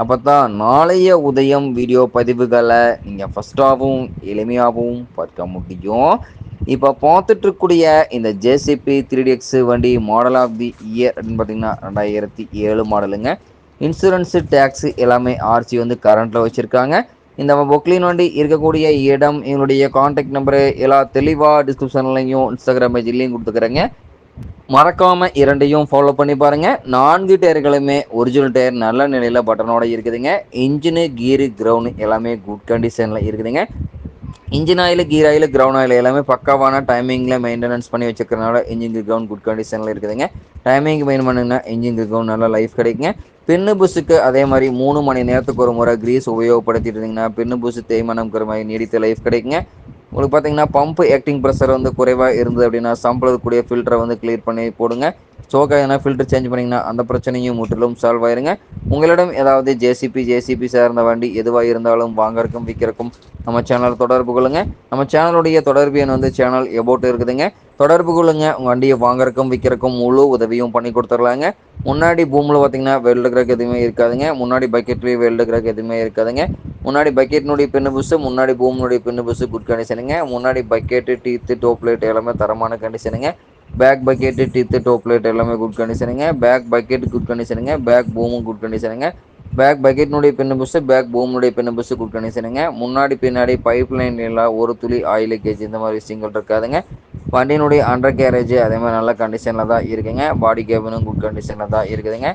அப்போ தான் நாளைய உதயம் வீடியோ பதிவுகளை நீங்கள் ஃபஸ்ட்டாகவும் எளிமையாகவும் பார்க்க முடியும். இப்போ பார்த்துட்ருக்கூடிய இந்த ஜேசிபி த்ரீ எக்ஸ் வண்டி மாடல் ஆஃப் தி இயர் அப்படின்னு பார்த்தீங்கன்னா ரெண்டாயிரத்தி ஏழு மாடலுங்க இன்சூரன்ஸு டேக்ஸு எல்லாமே ஆர்சி வந்து கரண்ட்டில் வச்சுருக்காங்க. இந்த பொக்லின் வண்டி இருக்கக்கூடிய இடம் எங்களுடைய காண்டாக்ட் நம்பரு எல்லா தெளிவாக டிஸ்கிரிப்ஷன்லையும் இன்ஸ்டாகிராம் பேஜ்லேயும் கொடுத்துக்கிறேங்க. மறக்காமல் இரண்டையும் ஃபாலோ பண்ணி பாருங்கள் நான்கு டயர்களுமே ஒரிஜினல் டயர் நல்ல நிலையில் பட்டனோட இருக்குதுங்க. இன்ஜினு கீரு கிரவுண்டு எல்லாமே குட் கண்டிஷனில் இருக்குதுங்க. Engine oil gear oil ground oil எல்லாமே பக்காவான டைமிங்கில் மெயின்டெனன்ஸ் பண்ணி வச்சுக்கிறனால இன்ஜின் கிரவுண்ட் குட் கண்டிஷனில் இருக்குதுங்க. டைமிங் மெயின் பண்ணுங்கன்னா இன்ஜின் கிரவுண்ட் நல்லா லைஃப் கிடைக்குங்க. பின்னு புஸுக்கு அதே மாதிரி மூணு மணி நேரத்துக்கு ஒரு முறை கிரீஸ் உபயோகப்படுத்திட்டு இருந்தீங்கன்னா பின்னு புஸ் தேய்மானம் மாதிரி நீடித்த லைஃப் கிடைக்குங்க. உங்களுக்கு பார்த்தீங்கன்னா பம்ப் ஆக்டிங் ப்ரெஷர் வந்து குறைவாக இருந்தது அப்படின்னா சம்பளம் இருக்கக்கூடிய ஃபில்டரை வந்து கிளியர் பண்ணி போடுங்க. சோக்கா எதனா ஃபில்டர் சேஞ்ச் பண்ணிங்கன்னா அந்த பிரச்சனையும் முற்றிலும் சால்வ் ஆயிருங்க. உங்களிடம் ஏதாவது ஜேசிபி ஜேசிபி சார்ந்த வண்டி எதுவாக இருந்தாலும் வாங்கறக்கும் விற்கிறக்கும் நம்ம சேனல் தொடர்பு கொள்ளுங்க. நம்ம சேனலுடைய தொடர்பு எண் வந்து சேனல் எபோட்டு இருக்குதுங்க. தொடர்பு கொள்ளுங்க. உங்கள் வண்டியை வாங்குறக்கும் விற்கிறக்கும் முழு உதவியும் பண்ணி கொடுத்துர்லாங்க. முன்னாடி பூமில் பார்த்தீங்கன்னா வெல்டு கிராக் எதுவுமே இருக்காதுங்க. முன்னாடி பக்கெட்லேயும் வெல்டு கிராக் எதுவுமே இருக்காதுங்க. முன்னாடி பக்கெட்னுடைய பின்னு புஸ்ஸு முன்னாடி பூமினுடைய பின்னு புஸ்ஸு குட் கண்டிஷனுங்க முன்னாடி பக்கெட்டு டீத்து டோப் லைட் எல்லாமே தரமான கண்டிஷனுங்க back bucket teeth dope light எல்லாமே குட் கண்டிஷனுங்க பேக் பக்கெட் குட் கண்டிஷனுங்க பேக் பூமும் குட் கண்டிஷனுங்க பேக் பக்கெட்னுடைய பின்னு புஸ்ஸு பேக் பூமினுடைய பின்னு புஸ்ஸு குட் கண்டிஷனுங்க முன்னாடி பின்னாடி பைப் லைன் எல்லாம் ஒரு துளி ஆயில் கேஜ் இந்த மாதிரி விஷயங்கள் இருக்காதுங்க. வண்டியினுடைய அண்டர் கேரேஜ் அதே மாதிரி நல்ல கண்டிஷனில் தான் இருக்குங்க. பாடி கேபினும் குட் கண்டிஷனில் தான் இருக்குதுங்க.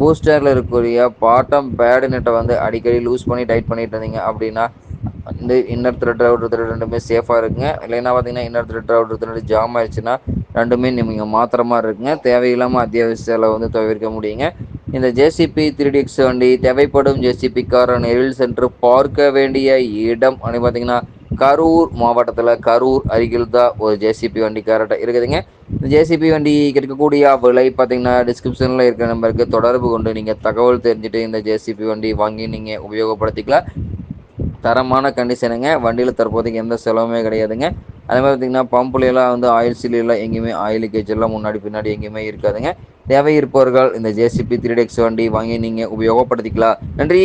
பூஸ்டரில் இருக்கக்கூடிய பாட்டம் பேடு நெட்டை வந்து அடிக்கடி லூஸ் பண்ணி டைட் பண்ணிட்டு இருந்தீங்க அப்படின்னா வந்து இன்னர் த்ரெட் அவுட்ரு த்ரெட் ரெண்டுமே சேஃபாக இருக்குங்க. இல்லைன்னா பார்த்தீங்கன்னா inner thread outer thread jam ஆயிடுச்சுன்னா ரெண்டுமே நீங்கள் மாத்திர மாதிரி இருக்குங்க. தேவையில்லாமல் அத்தியாவசிய செலவு வந்து தவிர்க்க முடியுங்க. இந்த ஜேசிபி த்ரீ எக்ஸ் வண்டி தேவைப்படும் ஜேசிபி காரன் நெவில் சென்டர் பார்க்க வேண்டிய இடம் அப்படின்னு பார்த்தீங்கன்னா கரூர் மாவட்டத்தில் கரூர் அருகில் தான் ஒரு ஜேசிபி வண்டி கரெக்டாக இருக்குதுங்க. இந்த ஜேசிபி வண்டி கிடைக்கக்கூடிய விலை பார்த்தீங்கன்னா டிஸ்கிரிப்ஷனில் இருக்கிற நம்பருக்கு தொடர்பு கொண்டு நீங்கள் தகவல் தெரிஞ்சுட்டு இந்த ஜேசிபி வண்டி வாங்கி நீங்கள் உபயோகப்படுத்திக்கலாம். தரமான கண்டிஷனுங்க வண்டியில் தற்போதைக்கு எந்த செலவுமே கிடையாதுங்க. அதே மாதிரி பார்த்திங்கன்னா பம்புலையெல்லாம் வந்து ஆயில் சீலையெல்லாம் எங்கேயுமே ஆயில் லீக்கேஜ் எல்லாம் முன்னாடி பின்னாடி எங்கேயுமே இருக்காதுங்க. தேவை இருப்பவர்கள் இந்த ஜேசிபி த்ரீ டெக்ஸ் வண்டி வாங்கி நீங்கள் உபயோகப்படுத்திக்கலாம். நன்றி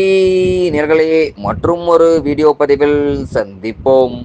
நேர்களே. மற்றும் ஒரு வீடியோ பதிவில் சந்திப்போம்.